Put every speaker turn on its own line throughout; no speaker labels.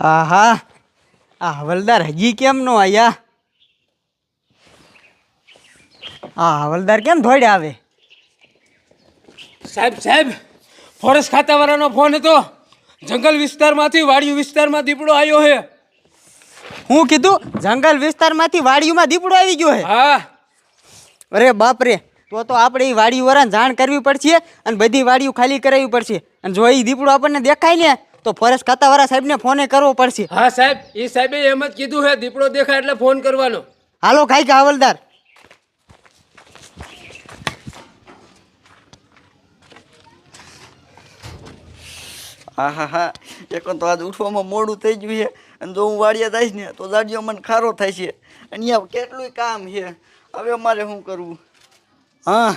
આહા આ હવલદાર હજી કેમ નો આયા? આ હવલદાર કેમ ધોડે આવે?
સાહેબ સાહેબ ફોરેસ્ટ ખાતાવાળાનો ફોન હતો. જંગલ વિસ્તારમાંથી વાડિયું વિસ્તારમાં દીપડો આવ્યો છે.
હું કીધું જંગલ વિસ્તારમાંથી વાડીમાં દીપડો આવી ગયો હે
હા.
અરે બાપ રે તો તો આપણે એ વાડી વાળાને જાણ કરવી પડશે અને બધી વાડીઓ ખાલી કરાવવી પડશે. અને જો એ દીપડો આપણને દેખાય ને તો ફોરેસ્ટ ખાતાવાળા સાહેબને ફોને કરવો પડશે.
હા સાહેબ એ સાહેબે એમ જ કીધું છે દીપડો દેખાય એટલે ફોન કરવાનો.
હાલો ખાઈ કે હવલદાર.
હા હા હા. એક તો આજ ઉઠવામાં મોડું થઈ ગયું છે અને જો હું વાડિયા થઈશ ને તો દાડીઓ મને ખારો થાય છે. અહીંયા કેટલું કામ છે. હવે મારે શું કરવું? હા.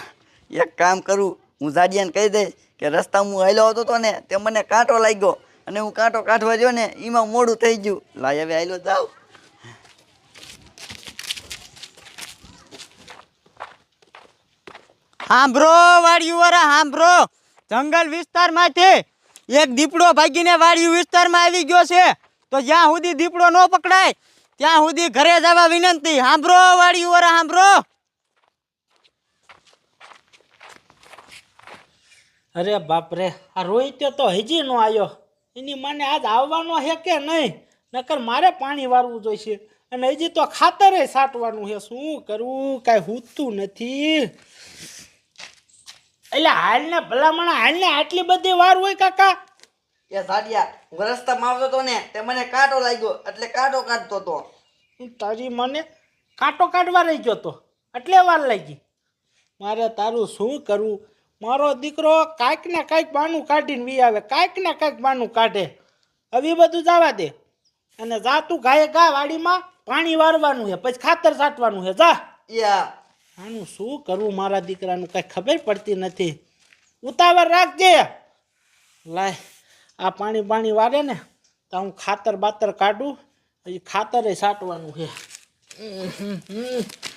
એક કામ કરું હું જાડિયાને કહી દઈશ કે રસ્તા હું હેલો હતો તો ને તે મને કાંટો લાગ્યો. અને હું કાંટો કાઢવા જો ને એમાં મોડું થઈ ગયું. લાય હવે આયલો જાવ
હાંભરો વાડિયું વાળા હાંભરો. જંગલ વિસ્તારમાંથી એક દીપડો ભાગીને વાડિયું વિસ્તારમાં આવી ગયો છે. તો જ્યાં સુધી દીપડો ન પકડાય ત્યાં સુધી ઘરે જવા વિનંતી. હાંભળો વાડિયું વાળા હાંભળો
અરે બાપ રે આ રોહિત તો હજી નો આવ્યો એની મને આજ આવવાનો છે કે નહીં? નકર મારે પાણી વારવું જોઈશે. અને હજી તો ખાતરે સાટવાનું છે શું કરવું? કાંઈ હૂતું નથી. એટલે હાલને ભલામણ હાલને આટલી બધી વાર હોય કાકા?
એ સાડિયા હું રસ્તામાં આવતો હતો ને તે મને કાંટો લાગ્યો એટલે કાંટો કાઢતો હતો
તારી મને કાંટો કાઢવા રહી ગયો તો. એટલે વાર લાગી. મારે તારું શું કરવું? મારો દીકરો કાંઈક ને કાંઈક બાનું કાઢીને વી આવે કાંઈક ને કાંઈક બાનું કાઢે. હવે બધું જવા દે. અને જા તું ગાયે ગા વાડીમાં પાણી વારવાનું છે પછી ખાતર છાંટવાનું છે જા. આનું શું કરવું મારા દીકરાનું કાંઈ ખબર પડતી નથી. ઉતાવળ રાખજે. લાય આ પાણી પાણી વારે ને તો હું ખાતર બાતર કાઢું પછી ખાતરે છાંટવાનું છે.
આહા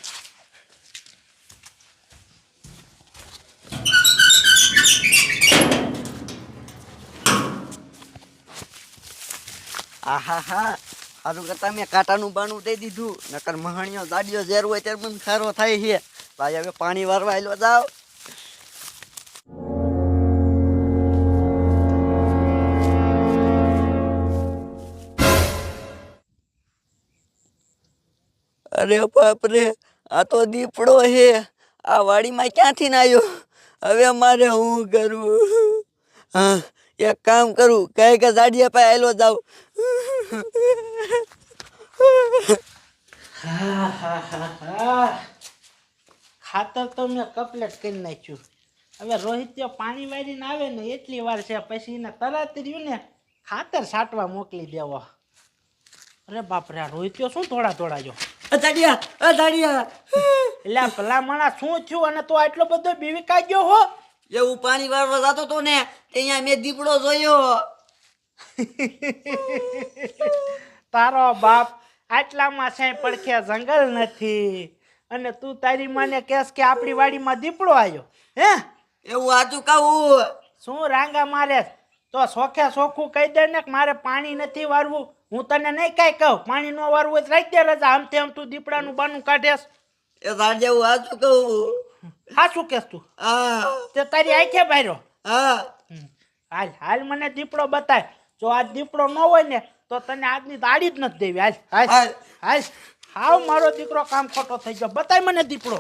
હા સારું કરતા મેં કાંટાનું બાણું દઈ દીધું. નકર મહાણીઓ દાડીઓ ઝેર હોય ત્યારે મને ખારો થાય છે. ભાઈ, હવે પાણી વારવા આવેલો જાવ અરે બાપરે આ તો દીપડો છે. આ વાડીમાં ક્યાંથી આવ્યો હવે મારે હું કરું? હા એક કામ કરું કઈ કે દાડિયા પાસે આવેલો
હા ખાતર તો મેં કપલેટ કરી નાખ્યું. હવે રોહિત પાણી વાળીને આવે ને એટલી વાર છે પછી એને તરત રહ્યું ને ખાતર છાંટવા મોકલી દેવો. અરે બાપરે રોહિત્યો શું થોડા થોડા
જો. અધાડિયા અધાડિયા
એટલે પેલા ભલામણા શું થયું અને તો આટલો બધો બીવી ગયો હો?
એવું પાણી વાળવા જતો તો ને ત્યાં મેં દીપડો જોયો.
તારો બાપ આટલામાં છે પડખે જંગલ નથી. અને તું તારી માને કેસ કે આપણી વાડીમાં દીપડો આવ્યો હે?
એવું આચું કહું.
શું રાંગા મારે? તો સોખે સોખું કહી દે ને કે મારે પાણી નથી વારવું. હું તને નહીં કાંઈ કહું. પાણી ન વારવું રાખી દે રજા. આમ તેમ તું દીપડાનું બાનું કાઢેસ
એ સાંજે હું આચું કહું.
હા શું કેસ તું? તે તારી આંખે બાર્યો હાલ હાલ મને દીપડો બતાય. જો આ દીપડો ન હોય ને તો તને આજની દાડી જ નથી દેવી. હાલ હાલ
હાલ.
હાવ મારો દીકરો કામ ખોટો થઈ ગયો. બતાય મને દીપડો.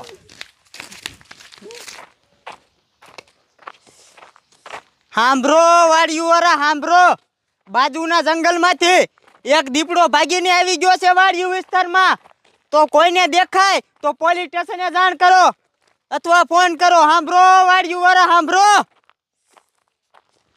હાંભળો વાડિયું વાળા હાંભળો બાજુના જંગલમાંથી એક દીપડો ભાગીને આવી ગયો છે વાડિયું વિસ્તારમાં. તો કોઈને દેખાય તો પોલીસ સ્ટેશને જાણ કરો. અથવા ફોન કરો સાંભળો વાડિયું વાળા સાંભળો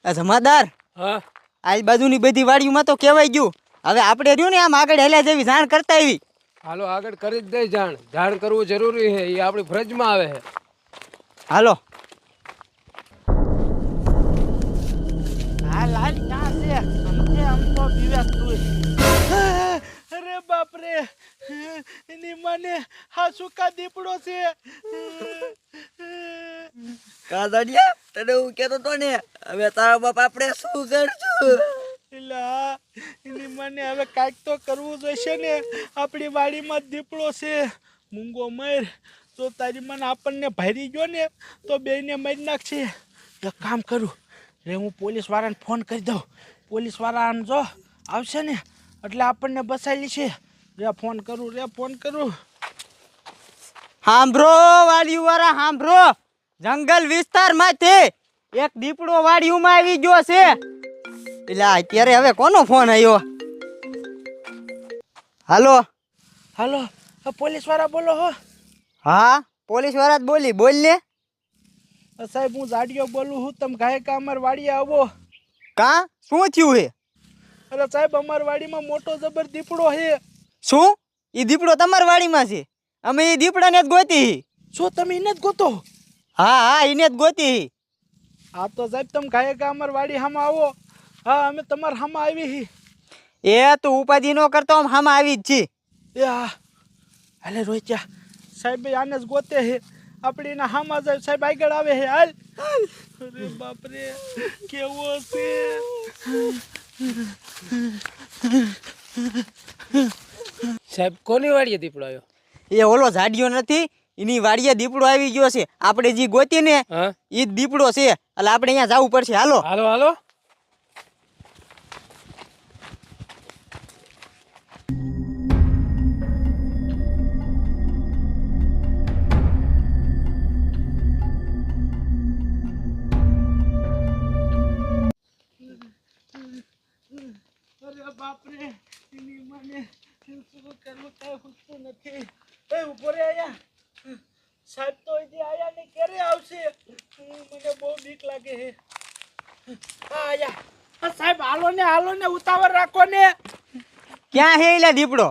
આ જમાદાર
હા.
આજુબાજુની બધી વાડીઓમાં તો કહેવાય ગયું. હવે આપણે રહ્યું ને આમ આગળ હેલ્યા જેવી જાણ કરતા આવી.
હાલો આગળ કરી જ દઈ જાણ. જાણ કરવું જરૂરી છે એ આપણી ફરજમાં આવે છે.
હાલો.
હાલ હાલ ક્યાં છે? સમજે આમ તો વિવેક તું. અરે બાપ રે એની મને હા સુકા દીપડો છે?
કાદાડિયા તને હું કહેતો તો ને હવે તારા બાપ આપણે શું કરશું?
એલા એની મને હવે કાંઈક તો કરવું જોઈશે ને. આપણી વાડીમાં દીપડો છે. મૂંગો મર તો તારી મને આપણને ભારી ગયો ને તો બેને મારી નાખશે. એક કામ કરું રે હું પોલીસ વાળાને ફોન કરી દઉં. પોલીસવાળા આમ જો આવશે ને એટલે આપણને બસાયેલી છે રે ફોન કરું રે ફોન કરું.
હાંભળો વાડિયું વાળા હાંભળો જંગલ વિસ્તારમાંથી એક દીપડો વાડિયુંમાં આવી ગયો છે. એટલે અત્યારે હવે કોનો ફોન આવ્યો હાલો.
હાલો પોલીસવાળા બોલો હો.
હા પોલીસવાળા જ બોલી બોલ ને.
સાહેબ હું જાડિયો બોલું હું તમે ગાયકા અમાર વાડીએ આવો?
કા? શું થયું હે?
અરે સાહેબ અમાર વાડીમાં મોટો જબર દીપડો છે
શું? એ દીપડો તમારી વાડીમાં છે. અમે એ દીપડાને જ ગોતી.
શું તમે એને જ ગોતો.
હા હા એને જ ગોતી. હી.
તો સાહેબ તમે ગાયકા અમાર વાડી હામાં આવો. હા અમે તમારા હામાં આવી હી.
એ તું ઉપાધિ નો કરતો આમ હામાં આવી જ છી.
એ હા. હાલે રોચ્યા સાહેબ આને જ ગોતે હે. આપણે એના હામાં જાય સાહેબ આગળ આવે હે. હાલ. અરે બાપરે કેવો છે?
સાહેબ કોની વાડીએ દીપડો આવ્યો?
એ ઓલો ઝાડિયો નથી એની વાડીએ દીપડો આવી ગયો છે. આપણે જે ગોતી ને એ દીપડો છે. એટલે આપણે અહીંયા જવું પડશે. હાલો.
હાલો હાલો.
અરે કાંઈ નથી. એ ઊભો રે આયા સાહેબ તો હજી આયા ને ક્યારે આવશે? મને બહુ બીક લાગે હે હા આયા. સાહેબ હાલો ને હાલો ને ઉતાવળ રાખો ને.
ક્યાં હે એલા દીપડો?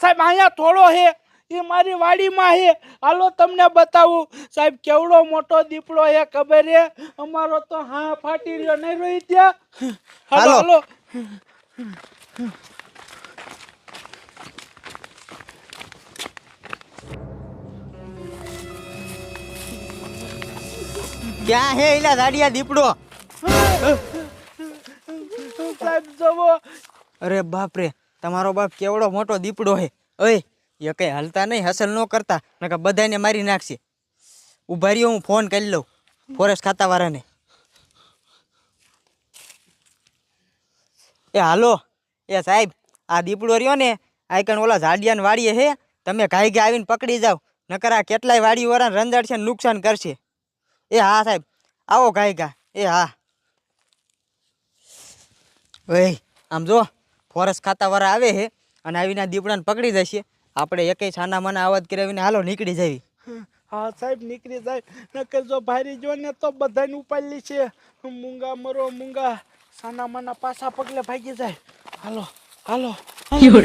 સાહેબ અહીંયા થોડો હે. એ મારી વાડીમાં હે. હાલો તમને બતાવું. સાહેબ કેવડો મોટો દીપડો હે ખબર હે? અમારો તો હા ફાટી રહ્યો. નહીં રોઈ ત્યાં? હાલો
હાલો. ક્યાં હે એલા ઝાડિયા દીપડો?
સાહેબ જવો
અરે બાપ રે તમારો બાપ કેવડો મોટો દીપડો હે. ઓય, એ કઈ હાલતા નહીં હસલ ન કરતા, નકર બધાને મારી નાખશે. ઊભા રહ્યો હું ફોન કરી લઉં ફોરેસ્ટ ખાતાવાળાને. એ હાલો, એ સાહેબ, આ દીપડો રહ્યો ને આઈકણ ઓલા ઝાડિયાને વાડીએ હે, તમે ઘાઈ ઘાઈ આવીને પકડી જાઓ, નકર આ કેટલાય વાડી વાળાને રંજાડશે નુકસાન કરશે. એ હા સાહેબ આવો ગાય ગા એ હા. ઓય આમ જો ફોરેસ્ટ ખાતાવાળા આવે છે અને આવીને દીપડાને પકડી જશે. આપણે એકેય છાના માના અવાજ કરાવીને હાલો નીકળી જવી.
હા સાહેબ નીકળી જાય. નકર જો ભારી જો ને તો બધાને ઉપાડી છે મૂંગા મરો મૂંગા. સાના માના પાછા પગલે ભાગી જાય. હાલો હાલો. હાલો.